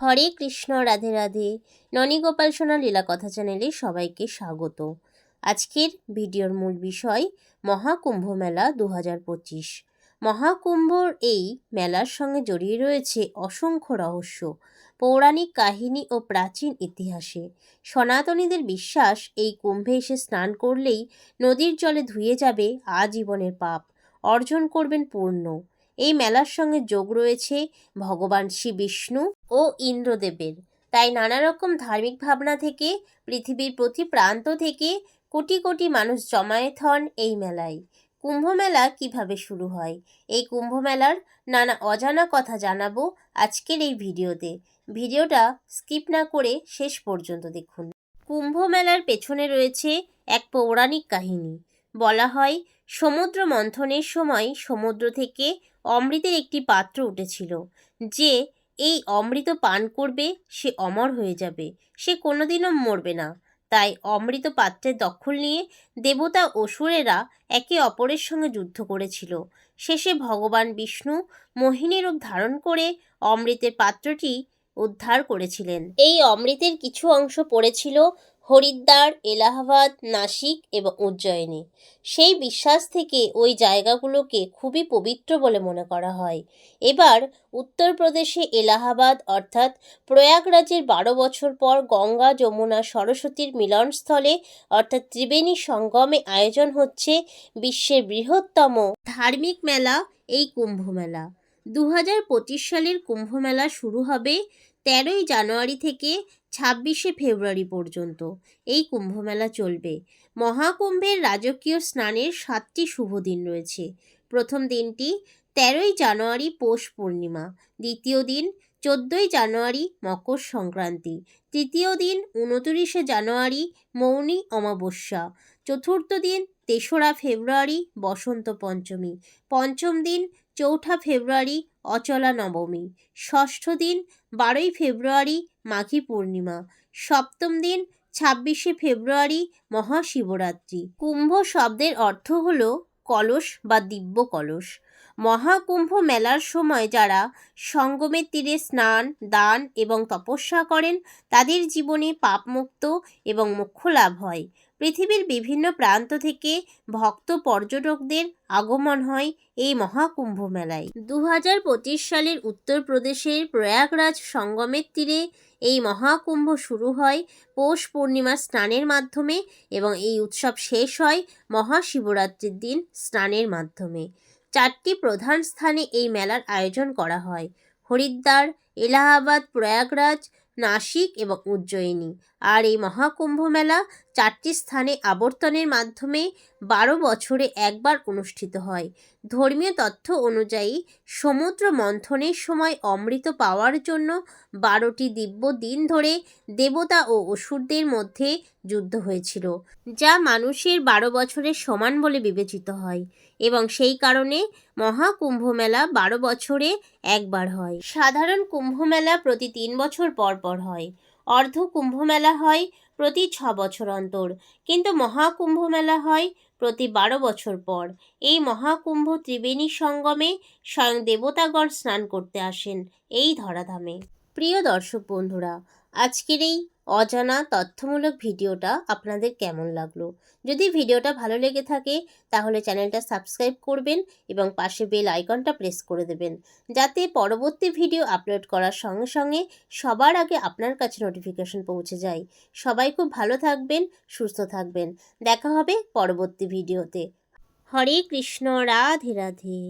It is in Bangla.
হরে কৃষ্ণ, রাধে রাধে। ননী গোপাল সোনা লীলা কথা চ্যানেলে সবাইকে স্বাগত। আজকের ভিডিওর মূল বিষয়, মহাকুম্ভ মেলা দু হাজার পঁচিশ। মহাকুম্ভর এই মেলার সঙ্গে জড়িয়ে রয়েছে অসংখ্য রহস্য, পৌরাণিক কাহিনী ও প্রাচীন ইতিহাসে। সনাতনীদের বিশ্বাস এই কুম্ভে এসে স্নান করলেই নদীর জলে ধুয়ে যাবে আজীবনের পাপ, অর্জন করবেন পূর্ণ। এই মেলার সঙ্গে যোগ রয়েছে ভগবান শ্রী বিষ্ণু ও ইন্দ্রদেবের। তাই নানা রকম ধার্মিক ভাবনা থেকে, পৃথিবীর প্রতি প্রান্ত থেকে কোটি কোটি মানুষ জমায়েত হন এই মেলায়। কুম্ভ মেলা কীভাবে শুরু হয়? এই কুম্ভ মেলার নানা অজানা কথা জানাব আজকের এই ভিডিওতে। ভিডিওটা স্কিপ না করে শেষ পর্যন্ত দেখুন। কুম্ভ মেলার পেছনে রয়েছে এক পৌরাণিক কাহিনী। বলা হয়, সমুদ্র মন্থনের সময় সমুদ্র থেকে অমৃতের একটি পাত্র উঠেছিল, যে এই অমৃত পান করবে, সে অমর হয়ে যাবে, সে কোনোদিনও মরবে না। তাই অমৃত পাত্রের দখল নিয়ে দেবতা অসুরেরা একে অপরের সঙ্গে যুদ্ধ করেছিল। শেষে ভগবান বিষ্ণু মোহিনী রূপ ধারণ করে অমৃতের পাত্রটি উদ্ধার করেছিলেন। এই অমৃতের কিছু অংশ পড়েছিল হরিদ্বার, এলাহাবাদ, নাসিক এবং উজ্জয়িনী। সেই বিশ্বাস থেকে ওই জায়গাগুলোকে খুবই পবিত্র বলে মনে করা হয়। এবার উত্তরপ্রদেশে এলাহাবাদ অর্থাৎ প্রয়াগরাজের বারো বছর পর গঙ্গা, যমুনা, সরস্বতীর মিলনস্থলে অর্থাৎ ত্রিবেণী সঙ্গমে আয়োজন হচ্ছে বিশ্বের বৃহত্তম ধার্মিক মেলা, এই কুম্ভ মেলা দু হাজার পঁচিশ সালের কুম্ভ মেলা শুরু হবে তেরোই জানুয়ারি থেকে ছাব্বিশে ফেব্রুয়ারি পর্যন্ত। এই কুম্ভমেলা চলবে। মহাকুম্ভের রাজকীয় স্নানের সাতটি শুভ দিন রয়েছে। প্রথম দিনটি তেরোই জানুয়ারি পৌষ পূর্ণিমা, দ্বিতীয় দিন চোদ্দোই জানুয়ারি মকর সংক্রান্তি, তৃতীয় দিন উনত্রিশে জানুয়ারি মৌনী অমাবস্যা, চতুর্থ দিন তেসরা ফেব্রুয়ারি বসন্ত পঞ্চমী, পঞ্চম দিন চৌঠা ফেব্রুয়ারি অচলা নবমী, ষষ্ঠ দিন বারোই ফেব্রুয়ারি মাঘী পূর্ণিমা। সপ্তম দিন, ছাব্বিশে ফেব্রুয়ারি, মহাশিবরাত্রি। কুম্ভ শব্দের অর্থ হল কলস বা দিব্য কলস। মহাকুম্ভ মেলার সময় যারা সঙ্গমের তীরে স্নান, দান এবং তপস্যা করেন, তাদের জীবনে পাপমুক্ত এবং মোক্ষ লাভ হয়। পৃথিবীর বিভিন্ন প্রান্ত থেকে ভক্ত পর্যটকদের আগমন হয় এই মহাকুম্ভ মেলায় দু হাজার পঁচিশ সালের উত্তরপ্রদেশের প্রয়াগরাজ সঙ্গমের তীরে এই মহাকুম্ভ শুরু হয় পৌষ পূর্ণিমা স্নানের মাধ্যমে এবং এই উৎসব শেষ হয় মহাশিবরাত্রির দিন স্নানের মাধ্যমে। চারটি প্রধান স্থানে এই মেলার আয়োজন করা হয়। হরিদ্বার এলাহাবাদ, প্রয়াগরাজ, নাসিক এবং উজ্জয়িনী। আর এই মহাকুম্ভ মেলা চারটি স্থানে আবর্তনের মাধ্যমে বারো বছরে একবার অনুষ্ঠিত হয়। ধর্মীয় তথ্য অনুযায়ী সমুদ্র মন্থনের সময় অমৃত পাওয়ার জন্য বারোটি দিব্য দিন ধরে দেবতা ও অসুরদের মধ্যে যুদ্ধ হয়েছিল, যা মানুষের বারো বছরের সমান বলে বিবেচিত হয় এবং সেই কারণে মহাকুম্ভ মেলা বারো বছরে একবার হয়। সাধারণ কুম্ভ মেলা প্রতি তিন বছর পর পর হয়। অর্ধ কুম্ভমেলা হয় প্রতি ছ বছর অন্তর, কিন্তু মহাকুম্ভ মেলা হয় প্রতি বারো বছর পর। এই মহাকুম্ভ ত্রিবেণী সঙ্গমে স্বয়ং দেবতাগড় স্নান করতে আসেন এই ধরাধামে। প্রিয় দর্শক বন্ধুরা আজকের এই অজানা তথ্যমূলক ভিডিওটা আপনাদের কেমন লাগল? যদি ভিডিওটা ভালো লেগে থাকে, তাহলে চ্যানেলটা সাবস্ক্রাইব করবেন এবং পাশে বেল আইকনটা প্রেস করে দেবেন। যাতে পরবর্তী ভিডিও আপলোড করার সঙ্গে সঙ্গে সবার আগে আপনার কাছে নোটিফিকেশন পৌঁছে যায়। সবাই খুব ভালো থাকবেন, সুস্থ থাকবেন। দেখা হবে পরবর্তী ভিডিওতে। হরে কৃষ্ণ, রাধে রাধে।